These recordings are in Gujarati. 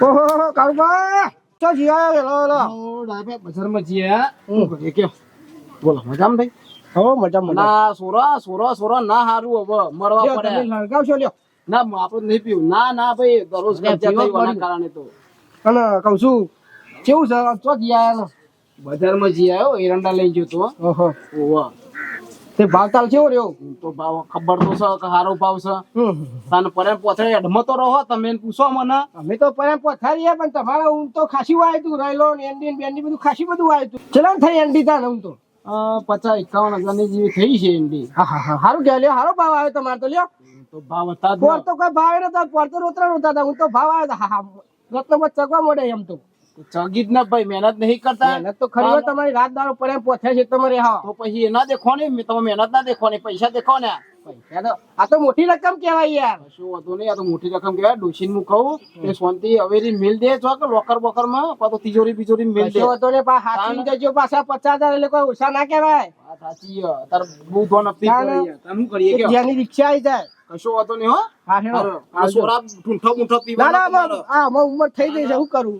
ઓહો કાળુબા ચો જીયા લે લો લો ડાયપે બજારમાં હમ. શું કરીએ કયો બોલો મજામાં થઈ હો મજા મજા ના સોરા સોરા સોરા ના હારું હવે મરવા પડે લડકાવશો લ્યો ના આપણે નહીં પીવું ના ના ભાઈ દરરોજ કબજા થઈ પડે. કારણે તો અને કહું છું કેવું છે ચો જીયા બજારમાં જીયા એરંડા લઈ ગયો તો ઓહો ઓવા તે ભાવ તાલ કેવો રહ્યો? તો ભાવ ખબર તો છે કે હારો ભાવ છે. તને પરેમ પોથળે અડમો તો રહો તમે પૂછો મને. અમે તો પણ પથારીએ પણ તમારે ઊંઘ તો ખાસી વાય તું રહેલો એન્ડી ને બેન્ડી બધું ખાસી બધું વાય તું ચલો થઈ એન્ડી તાન ને તો? પચાસ એકાવન હજારની જેવી થઈ છે એન્ડી. હા હા હા. સારું કે લ્યો સારો ભાવ આવ્યો તમારે તો લ્યો. તો ભાવ હતા પોર તો કોઈ ભાવ નતા પોર તો રોતરા નતા હું તો ભાવ આવ્યો રત્નમાં ચગવા મળે એમ તો. ચગી જ ના ભાઈ મહેનત નહીં કરતા. મહેનત તો ખરી તમારી રાત દારો પડે પોથે છે તમારે હા. તો પછી એના દેખો ને તમે મહેનત ના દેખો ને પૈસા દેખો ને આ તો મોટી રકમ કહેવાય યાર. શું હતું નહીં આ તો મોટી રકમ કહેવાય. ડોશીને હું કહું કે શાંતિ હવેરી મિલ દે છો કે લોકર બોકરમાં પાછો તિજોરી બિજોરી મિલ દે. હતો ને પા હાથી જજો પાછા પચાસ હજાર એટલે કોઈ ઓછા ના કહેવાય. સાચી તાર બહુ ધોન ના, ના. તાર શું કરીએ કે જેની રિક્ષા આવી જાય. કશો વાતો નહીં હો. હા હેડો. આ સોરા ઠૂંઠો પીવા ના ના આ ઉંમર થઈ ગઈ છે હું કરું?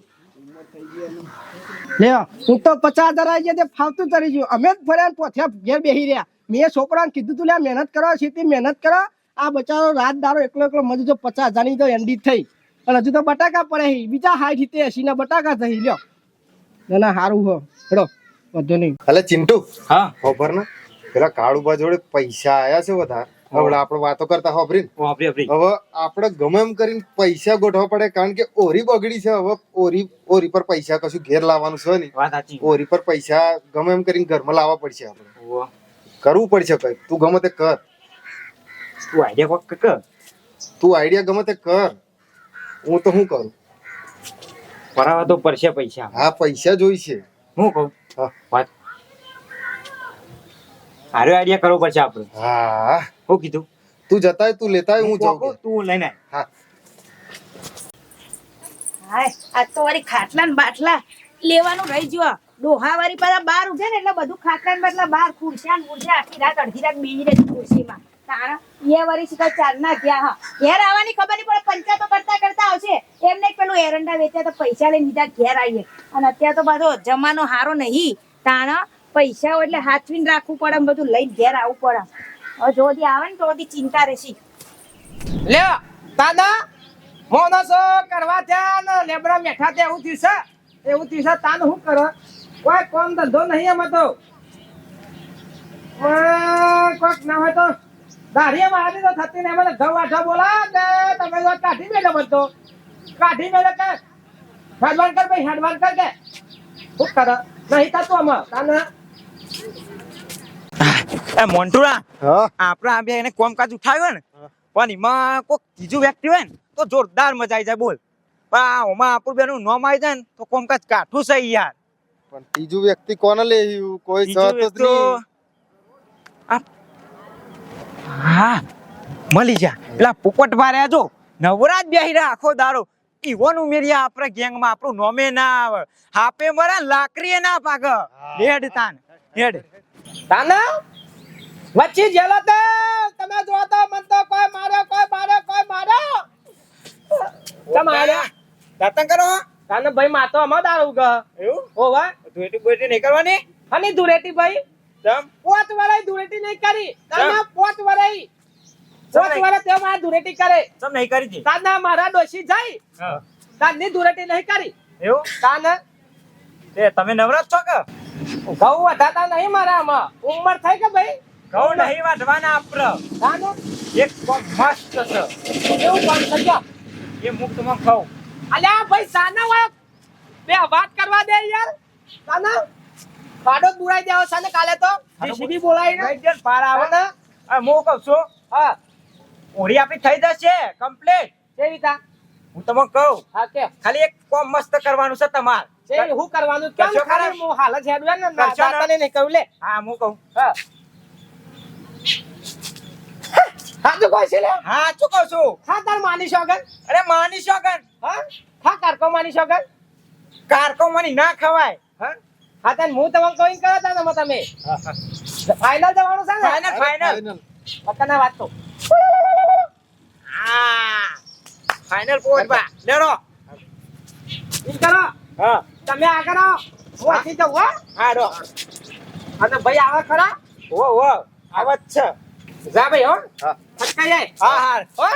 લે હું તો પચાસ હજાર આવી ગયા ફાવતું તરી ગયું અમે જ ફર્યા પોથ્યા ઘેર બેસી રહ્યા. મેં છોકરાને કીધું તું લે મહેનત કરો સીધી મહેનત કરો. આ બચારો રાત દારો એકલો એકલો મજૂર તો પચાસ હજારની તો એન્ડી થઈ. અને હજુ તો બટાકા પડે. બીજા હાઈટ સિત્તેર એસી ના બટાકા થઈ. લ્યો. ના ના સારું હો. હેડો વધુ નહીં. અલે ચિંટુ. હા. ખબર ને? પેલા કાળુબા જોડે પૈસા આયા છે વધારે. હવે આપણે વાતો કરતા હોભરી વાપરી વાપરી હવે આપણે ગમે એમ કરીને પૈસા ગોઠવવા પડે કારણ કે ઓરી બગડી છે હવે. ઓરી ઓરી પર પૈસા કશું ઘેર લાવવાનું છે નહીં. વાત સાચી. ઓરી પર પૈસા ગમે એમ કરીને ઘરમાં લાવવા પડશે આપણે. કરવું પડશે કઈ તું ગમે તે કર. તું આઈડિયા કોક કર. તું આઈડિયા ગમે તે કર. હું તો શું કરું? ભરાવા તો પડશે પૈસા. હા પૈસા જોઈશે. હું કહું? વાત સારો આઈડિયા કરવો પડશે આપણે. હા. હું કીધું? તું જતા તું લેતા હું જાઉં તું લઈને. હા. હાય આ તો વારી ખાટલા ને બાટલા લેવાનું રહી ગયો. ડોહા વાળી પાછા બહાર ઉઠે ને એટલે બધું ખાટલા ને બાટલા બાર ખુરશા ને ખુરશા આખી રાત અડધી રાત બેસી રહે ખુરશીમાં. તારા એ વળી શીખા ચાર ના ગયા હા. ઘેર આવવાની ખબર નહીં પડે પંચાતો કરતા કરતા આવશે. એમ નહીં પેલું એરંડા વેચ્યા તો પૈસા લઈને લીધા ઘેર આવીએ. અને અત્યારે તો પાછો જમાનો હારો નહીં. તાણા પૈસા એટલે હાથવીને રાખવું પડે બધું લઈને ઘેર આવવું પડે. હવે જો આવે ને તો ચિંતા રહેશે. લે દાદા મોનસો કરવા ને લેબડા મેઠા ત્યાં એવું થયું છે? એવું થયું છે, તાન શું કરો? કોઈ કોમ ધંધો નહીં એમાં તો કોક ના હોય તો દાઢી મારી તો થતી ને એમાં ઘઉં આઠા બોલા કે તમે તો કાઢી મેળો બધો. કાઢી મેળો કે હેડવાન કર ભાઈ, હેડવાન કર કે. શું કરો? નહીં થતું આમાં, તાને. એ મોન્ટુરા હા? આપણા આ બે એને કોમકાજ ઉઠાવ્યો ને પણ એમાં કોઈક ત્રીજું વ્યક્તિ હોય ને તો જોરદાર મજા આવી જાય બોલ. પણ આ ઓમાં આપણું બેનું નોમ આવી જાય ને તો કોમકાજ કાઠું છે યાર. પણ ત્રીજું વ્યક્તિ કોને લેવું કોઈ આ હા મળી જા. પેલા પોપટ વાળા જો નવરાજ બેહી આખો દારો ઈવન ઉમેર્યા આપણા ગેંગમાં આપણું નોમે ના આવે. હાપે મરા લાકરીએ ના પાગ લેડ તાન હેડ. તાના વચ્ચે જેલો તે તમે મન તો કોઈ માર્યો કોઈ માર્યો કોઈ માર્યો. તમારે માર્યો કરો. તાને ભાઈ માતો અમાર દારૂ ગ એવું ઓવા એટલી બોટી નહીં કરવાની? અને ધુરેટી ભાઈ? તમ પોત વરાઈ ધુરેટી નહીં કરી. તાને પોત વરાઈ પોત વરા તે મારા ધુરેટી કરે. તમ નહીં કરી જી તાના મારા ડોશી જાય. તાની ધુરેટી નહીં કરી. એવું? તાને તે તમે નવરાત છો કે? ઘઉં વધાતા નહીં મારા આમાં. ઉંમર થઈ કે ભાઈ? ઘઉં નહીં વાઢવાના આપડે. તાને એક પગ મસ્ત છે. કેવું પણ થઈ એ મુક્તમાં ખાવ અલ્યા ભાઈ સાના વાય બે વાત કરવા દે યાર. સાના પાડો બુરાઈ દેવો સાને કાલે તો. જીસીબી બોલાવીને વૈદ્યન પાર આવે ને. ને આ હું કહું છું. હા. ઓરી આપી થઈ જશે. કમ્પ્લીટ કેવી તા? હું તમને કહું. હા કે. ખાલી એક કોમ મસ્ત કરવાનું છે તમાર. હું કરવાનું કેમ ખાલી હું હાલ જ હેડવે ને? દાતાને નહીં કહું લે. હા હું કહું. હા. હા તો છે લે. હા શું કહું છું? હા તાર માની શોગન અરે માની શોગન હા? હા કારકો માની શોગન કારકો મની ના ખવાય. હા? હા તને હું તમને કહી કરો તા તમે. તમે ફાઇનલ જવાનું છે ને? ફાઇનલ ફાઇનલ પક્કાના વાત તો હા. ફાઇનલ પોઈન્ટ બા. લેરો ઈ કરો. હા. તમે આગળ આવો હું અહીંથી જાઉં હો. હા ડો અને ભાઈ આવા ખરા? ઓ ઓ આવત છે. જા ભાઈ હો. હા. ફટકાઈ જાય હા હા. હો.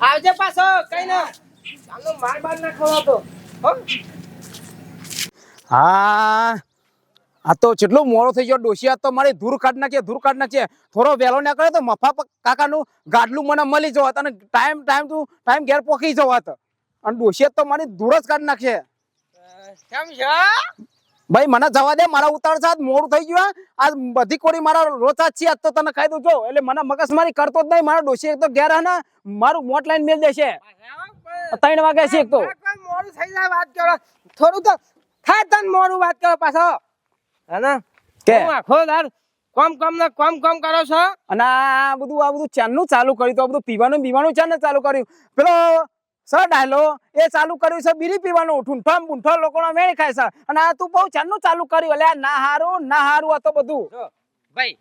આવજે પાછો કઈ ના. ચાલો માર બાર ના ખવાતો હો. હા. આ તો કેટલો મોડો થઈ ગયો ડોશિયા તો મારી ધૂર કાઢ નાખીએ ધૂર કાઢ નાખીએ થોડો વહેલો નીકળે તો મફા કાકાનું ગાડલું મને મળી જવાત અને ટાઈમ ટાઈમ તું ટાઈમ ઘેર પોકી જવાત. અને ડોશિયા તો મારી દૂર જ કાઢી નાખશે કેમ છે? ભાઈ મને જવા દે મારા ઉતાર સાથ મોડું થઈ ગયું આ બધી કોડી મારા રોચા છે આજ તો તને ખાઈ દઉં છો એટલે મને મગજમારી કરતો જ નહીં મારા ડોશી એક તો ઘેર ને મારું મોટ લાઈન મેળ દેશે ત્રણ વાગે છે એક તો. મોડું થઈ જાય વાત કરો થોડું તો થાય તને મોડું વાત કરો પાછો. હે કે? આખો દાર કોમ કોમ ને કોમ કોમ કરો છો? અને આ બધું આ બધું ચાલનું ચાલુ કર્યું તો આ બધું પીવાનું ને પીવાનું ચાને ચાલુ કર્યું. પેલો સર ડાયલો? એ ચાલુ કર્યું છે બીડી પીવાનું ઠૂંઠો ને બૂંઠો લોકોનો મેળ ખાય સર અને આ તું બહુ ચાલનું ચાલુ કર્યું. એટલે ના હારું ના હારું હતો બધું. ભાઈ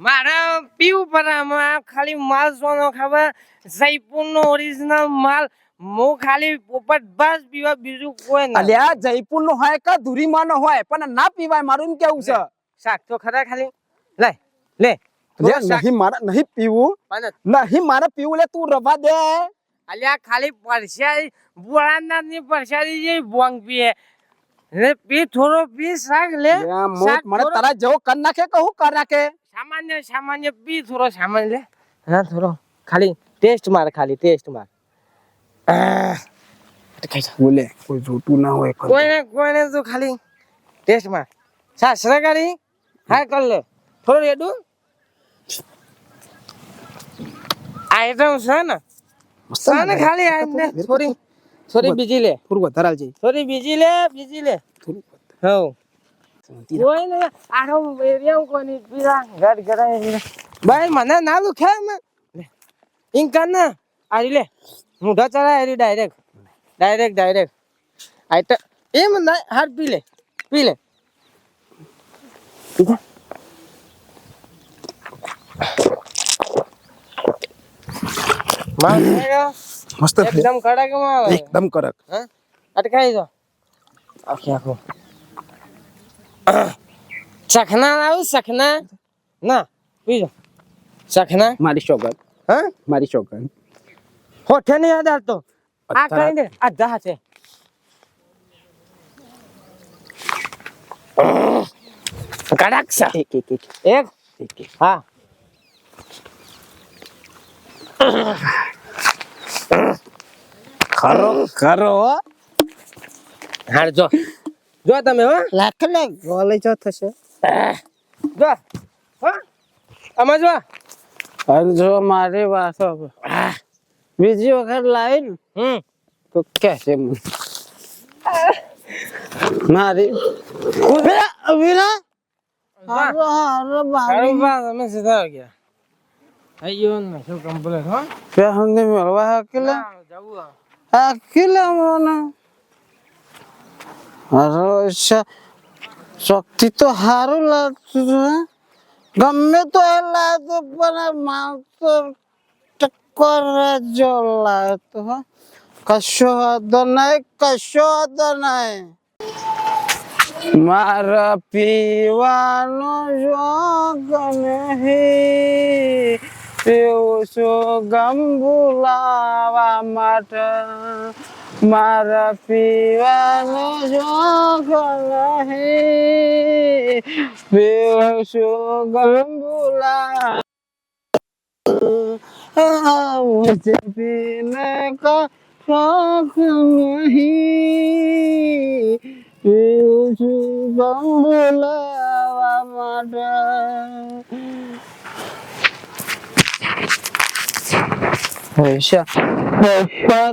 મારે પીવું પડે આમાં ખાલી માલ સોનો ખબર જયપુર નો ઓરિજિનલ માલ હું ખાલી પોપટ બસ પીવા બીજું કોઈ ના. અલ્યા જયપુર નો હોય કે ધુરીમાં નો હોય પણ ના પીવાય મારું એમ કેવું છે? શાક તો ખરા ખાલી. લે લે, નહીં મારે નહીં પીવું. નહીં મારે પીવું લે તું રવા દે. અલ્યા ખાલી પરસાદી બોળાનાથની પરસાદી જે બોંગ પીએ. લે પી થોડો પી શાક લે. શાક મને તારા જેવો કર નાખે કે હું કર નાખે? સામાન્ય સામાન્ય પી થોડો સામાન્ય લે. હા થોડો. ખાલી ટેસ્ટ માર ખાલી ટેસ્ટ માર. બોલે કોઈ જોતું ના હોય કોઈને કોઈને તો ખાલી ટેસ્ટ માર. સાસરા કરી હા કર લે. થોડું રેડું આઈટમ છે ને છે ને ખાલી આ થોડી થોડી બીજી લે. થોડું વધારે આલજે. થોડી બીજી લે બીજી લે. હવ. કોઈ ને આરો એરિયા કોની પીરા ઘર ઘર ભાઈ મને ના દુખે મે ઇન કર ને. આરી લે. મુઢા ચડા આરી ડાયરેક્ટ ડાયરેક્ટ ડાયરેક્ટ આઈટ એમ ના હાર પી લે. પી લે. માર મસ્ત એકદમ કડકમાં આવે. એકદમ કડક. હા? અટકાઈ જો આખી આખો. સખના લાવું સખના. ના પીજો સખના. મારી શોગન. હા? મારી શોગન. હોઠે નહીં યાદ આવતો આ કઈ દે. આ દહ છે. કડક એક એક. એક? એક એક. હા. ખરો? ખરો હાર જો. જો તમે હો. લાખ લાખ ગોલે જો થશે. જો. હો. આમાં જો. જો મારી વાતો બીજી વખત લાવી હમ. તો કે છે મારી. વિરા વિરા હારો હારો સારું બા તમે સીધા ગયા. શક્તિ તો સારું લાગતું હતું હે? ગમે તો એ લાગતું પણ માવતો ટક્કર જો લાગતો હો કશો વાંધો નહીં કશો વાંધો નહીં મારા પીવાનો શોખ નહીં પીવું છું ગમ Piusu gambulawa mata Marapiwa no jokalahi Piusu gambulawa Mujhe pine ka शौक नहीं पीयूष बम्बुला माटा ભૂલાવા માટે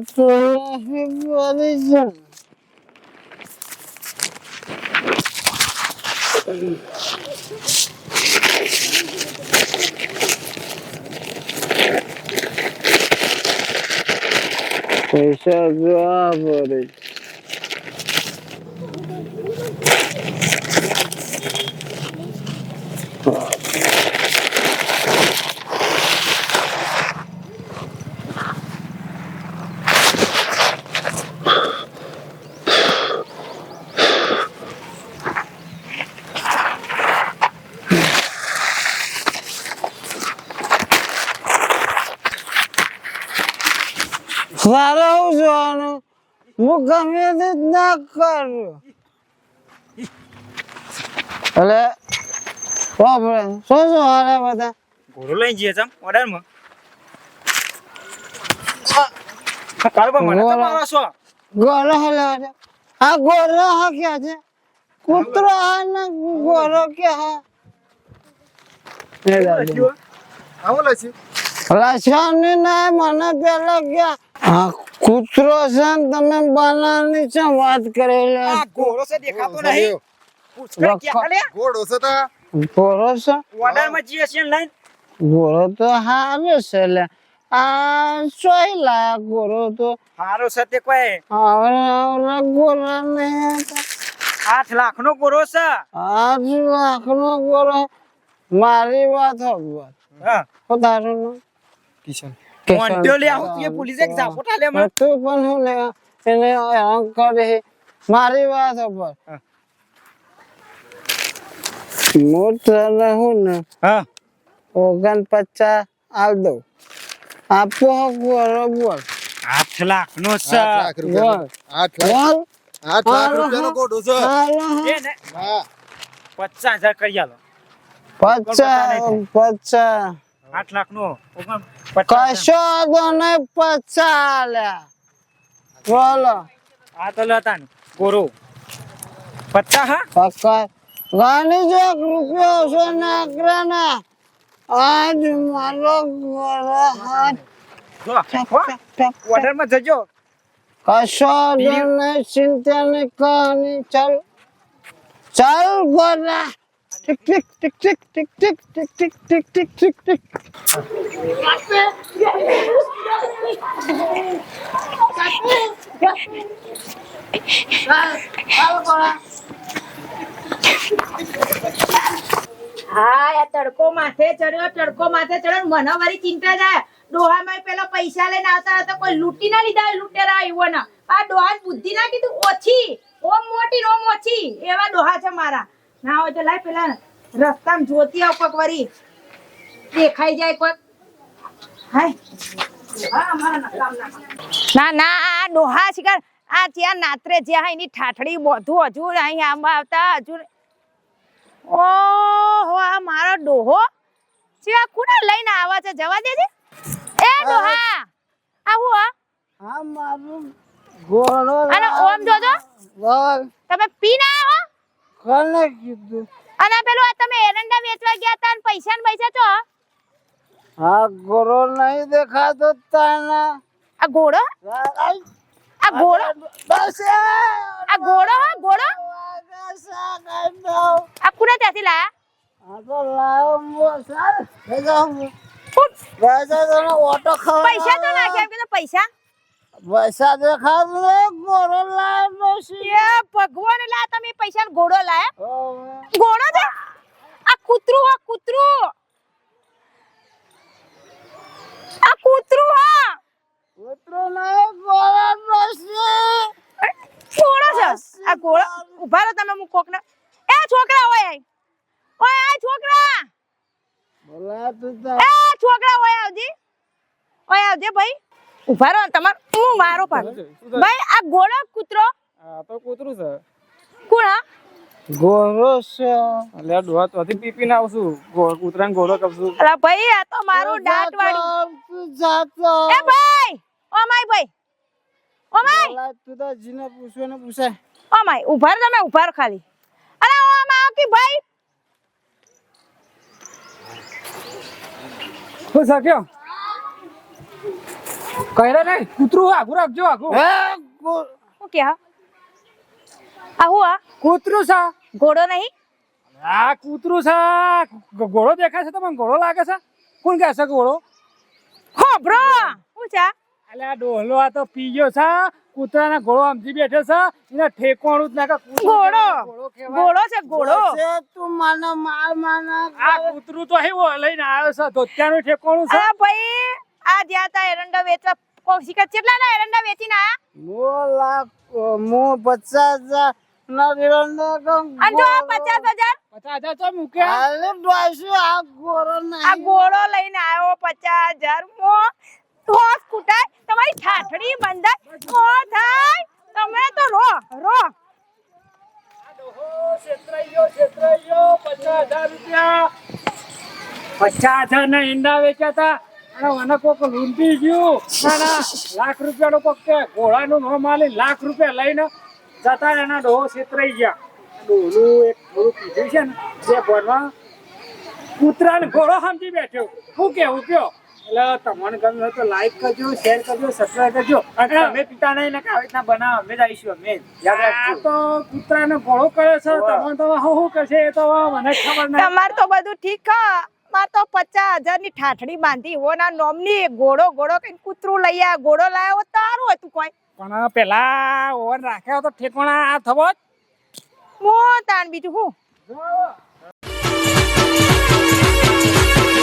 પૈસા પૈસા તો નહીં હું જોવાનું હું ગમે તે ના કરું એટલે વાપરે શું શું હારે બધા ઘોડો લઈ જઈએ ચમ ઓર્ડરમાં પણ મને તો ઘોડો. મારો છો ગોરો હેલો આ ગોરો હા ક્યાં છે કૂતરો હા ને ગોરો હા મને પેલા ક્યાં હા કૂતરો છે ને તમે બનાની છે વાત કરેલો? ઘોડો છે દેખાતો નહીં. ઘોડો છે તો. ઘોડો છે? ઓર્ડરમાં જીએસએન લઈને? ઘોડો તો હારો છે લે. આ સોય લા ઘોડો તો. હારો છે તે કોઈ. હવે હવે ઘોડો ને આઠ લાખ નો ઘોડો છે. આઠ લાખ નો ઘોડો. મારી વાત હોત વાત હા. તારું કિશન. મોન્ટ્યો લે આવું તું પોલીસે એક ઝાપોટા લે મને. તું પણ હું લે? એને હેરાન કરે. મારી વાત પર હા. હું ને હા. ઓગણ પચાસ આલ દઉં. આપો બરોબર આઠ લાખ નો છે. આઠ લાખ આઠ લાખ. બોલ. આઠ લાખ રૂપિયાનો ને. હા. પચાસ હજાર કરી આલો. પચાસ પચાસ. આઠ લાખ નો કશો પચાસ આલ્યા બોલો આ તો લેતા ને ગોરો પચાસ હા પકડ ગાની જો રૂપિયો છે નાકરાને આજ મારો ગોરો હાથ ઓર્ડરમાં જજો કશો તો ચિંતા ને કહાની ચાલ ચાલ ગોરા ટિક ટિક ટિક ટિક ટિક ટિક ટિક ટિક ટિક ટિક ટિક હા ચિંતા થાય. ડોહામાં પેલા પૈસા લઈને આવતા હતા, કોઈ લૂંટી ના લીધા, લૂંટેરા આવ્યો ના આ ડોહા બુદ્ધિ ના કીધું, ઓછી ઓમ મોટી ઓમ ઓછી એવા ડોહા છે મારા. ના હોય તો લાય પેલા રસ્તામાં જોતી આવ વળી દેખાઈ જાય. ના ના આ ડોહા શિકાર. આ ત્યાં નાત્રે જ્યાં એની ઠાઠડી બધું હજુ અહીં આંબા આવતા હજુ ઓહો આ મારો ડોહો? શિવા કોને લઈને આવે છે? જવા દેજે. એ ડોહા આવું હા. આ મારું ગોળો અને ઓમ જોજો. બોલ તમે પી ના આવો કોને કીધું? અને પેલું આ તમે એરંડા વેચવા ગયા હતા અને પૈસા ને પૈસા તો આ ઘોડો નહીં દેખાતો તને. આ ઘોડો આ ઘોડો બસ આ ઘોડો હા ઘોડો આ કુને ત્યાંથી લાયા? આ તો લાયો મો સર. ભેગા ઓટો ખાવા પૈસા તો નાખ્યા કે પૈસા? પૈસા દેખાતું ઘોડો લાવો એ ભગવાન લા તમે પૈસા ઘોડો લાયા? ઘોડો છે? આ કૂતરું આ કૂતરું આ કૂતરું હા કૂતરો નહીં ગોળો નથી ઘોડો છે આ ઘોડો કોકને એ છોકરા હોય ઓય આ છોકરા. બોલા તું એ છોકરા હોય આવજી. ઓય આવજે ભાઈ. ઊભા રહો તમાર હું મારો પાડ ભાઈ આ ગોળો કૂતરો. આ તો કૂતરું છે. કોણા ગોળો છે. એટલે આ તો તોથી પીપી ના આવશું કૂતરાને ગોળો કપશું. અલા ભાઈ આ તો મારું દાંત વાળી જાતો. એ ભાઈ ઓ માય ભાઈ. ઓ માય તું તો જીને પૂછો ને પૂછે. ઓ માય ઊભા તમે ઊભા રહો ખાલી. અરે ઓ આમાં કે ભાઈ. શું સાક્યો. કહેલા નહીં? કૂતરું આગું રાખજો આગું હું કે આ હું આ? કૂતરું સા ઘોડો નહીં? આ કૂતરું સા ઘોડો દેખાય છે તમને? ઘોડો લાગે છે? કોણ કહે છે ઘોડો? હો બ્રો અલ્યા ડોહલો આ તો પીજો ગયો છે કૂતરાના ઘોડો આમજી બેઠો છે એને ઠેકોણું જ ના ઘોડો? ઘોડો છે ઘોડો? તું માનો માલ માનો. આ કૂતરું તો અહીં લઈને આવ્યો છે ધોત્યાનું ઠેકોણું છે. આ ભાઈ આ ધ્યાતા એરંડા વેચવા કોશિકા કેટલા ના એરંડા વેચીને આયા મો લાખ મો 50000 ના એરંડા કમ અંજો 50000 50000 તો મૂકે. અલે ડોસુ આ ઘોડો ના આ ઘોડો લઈને આવ્યો 50000 મો તો સ્કૂટર. તમારી ઠાઠડી કો થાય તમે તો રો રો. હજાર રૂપિયા ના કોક લાખ નો માલી, લાખ રૂપિયા લઈને જતા એના ડોહો છેતરાઈ ગયા. ડોલું એક થોડું છે ને ઘોડો સમજી બેઠ્યો શું કેવું કયો? એટલે તમને ગમ્યું હોય તો લાઈક કરજો શેર કરજો સબસ્ક્રાઈબ કરજો. અને તમે પિતા નહીં ને આવી રીતના બનાવો અમે જ આવીશું અમે. યાદ આ રાખજો. તો કૂતરાને ઘોડો કરે છે તમને તો શું શું કરશે એ તો મને ખબર નહીં. તમાર તો બધું ઠીક હા માર તો પચાસ હજારની ઠાઠડી બાંધી. ઓના ના નોમની ઘોડો ઘોડો કઈ કૂતરું લઈ આ ઘોડો લાવ્યો તારું હતું કોઈ. પણ પેલા ઓવર રાખ્યો તો ઠેકોણા થવો જ. મો તાણ બીજું હું?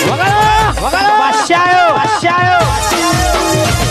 વગાડો વગાડો વાશ્યાયો વાશ્યાયો